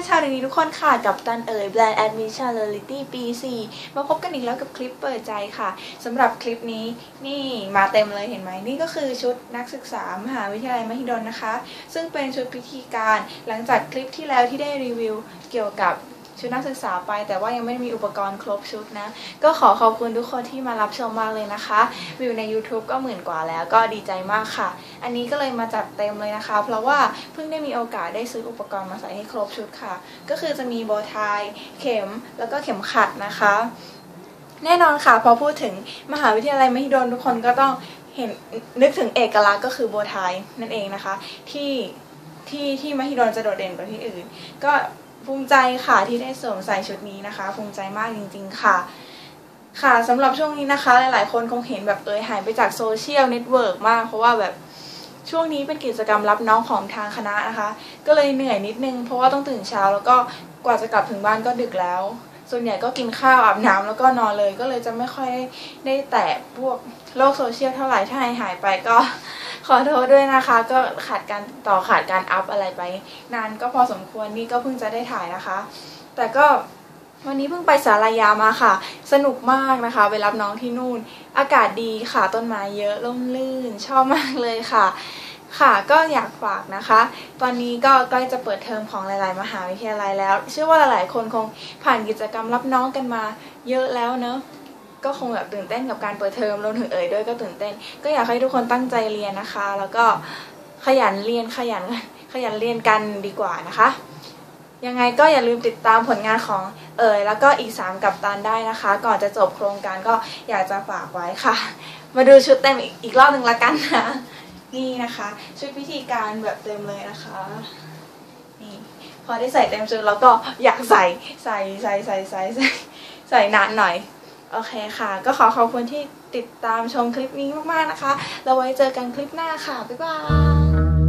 ดีเพื่อนชาวเรียนดีทุกคนค่ะกับตันเอ๋ยแบรนด์แอดมิชชั่นเรลิตี้ปี 4 มาพบกันอีกแล้วกับคลิปเปิดใจค่ะสำหรับคลิปนี้นี่มาเต็มเลยเห็นไหมนี่ก็คือชุดนักศึกษามหาวิทยาลัยมหิดลนะคะ ซึ่งเป็นชุดพิธีการหลังจากคลิปที่แล้วที่ได้รีวิวเกี่ยวกับ ชุดนักศึกษาไป แต่ว่ายังไม่มีอุปกรณ์ครบชุดนะ ก็ขอขอบคุณทุกคนที่มารับชมมากเลยนะคะ วิวใน YouTube ก็หมื่นกว่าแล้วก็ดีใจมากค่ะ อันนี้ก็เลยมาจัดเต็มเลยนะคะ เพราะว่าเพิ่งได้มีโอกาสได้ซื้ออุปกรณ์มาใส่ให้ครบชุดค่ะ ก็คือจะมีโบว์ไทเข็มแล้วก็เข็มขัดนะคะ แน่นอนค่ะพอพูดถึงมหาวิทยาลัยมหิดลทุกคนก็ต้องเห็นนึกถึงเอกลักษณ์ก็คือโบว์ไทนั่นเองนะคะ ที่ที่ที่มหิดลจะโดดเด่นกว่าที่อื่น ก็ ภูมิใจค่ะที่ได้สวมใส่ชุดนี้นะคะ ภูมิใจมากจริง ๆ ค่ะ ค่ะสำหรับช่วงนี้นะคะ หลายๆ คนคงเห็นแบบเอยหายไปจากโซเชียลเน็ตเวิร์กมาก เพราะว่าแบบช่วงนี้เป็นกิจกรรมรับน้องของทางคณะนะคะ ก็เลยเหนื่อยนิดนึง เพราะว่าต้องตื่นเช้าแล้วก็กว่าจะกลับถึงบ้านก็ดึกแล้ว ส่วนใหญ่ก็กินข้าวอาบน้ำแล้วก็นอนเลย ก็เลยจะไม่ค่อยได้แตะพวกโลกโซเชียลเท่าไหร่ถ้าหายไปก็ขอโทษด้วยนะคะ ก็ขาดการต่อขาดการอัพอะไรไป นานก็พอสมควรนี่ก็เพิ่งจะได้ถ่ายนะคะ แต่ก็วันนี้เพิ่งไปสารยามาค่ะ สนุกมากนะคะ ไปรับน้องที่นู่น อากาศดีค่ะต้นไม้เยอะร่มรื่น ชอบมากเลยค่ะ ค่ะก็อยากฝากนะคะ ตอนนี้ก็ใกล้จะเปิดเทอมของหลาย ๆ มหาวิทยาลัยแล้ว เชื่อว่าหลาย ๆ คนคงผ่านกิจกรรมรับน้องกันมาเยอะแล้วเนอะก็คงแบบตื่นเต้นกับการเปิดเทอมรวมถึงเอ๋ยด้วยก็ตื่นเต้น ก็อยากให้ทุกคนตั้งใจเรียนนะคะ แล้วก็ขยันเรียนขยันขยันเรียนกันดีกว่านะคะ ยังไงก็อย่าลืมติดตามผลงานของเอ๋ยแล้วก็อีก 3 กับตันได้นะคะ ก่อนจะจบโครงการก็อยากจะฝากไว้ค่ะ มาดูชุดเต็มอีกอีกรอบหนึ่งละกันนะ นี่นะคะชุดพิธีการแบบเต็มเลยนะคะนี่พอได้ใส่เต็มชุดแล้วก็อยากใส่ใส่ใส่ใส่ใส่ใส่ใส่นานหน่อยโอเคค่ะ ก็ขอขอบคุณที่ติดตามชมคลิปนี้มากๆนะคะแล้วไว้เจอกันคลิปหน้าค่ะ บ๊ายบาย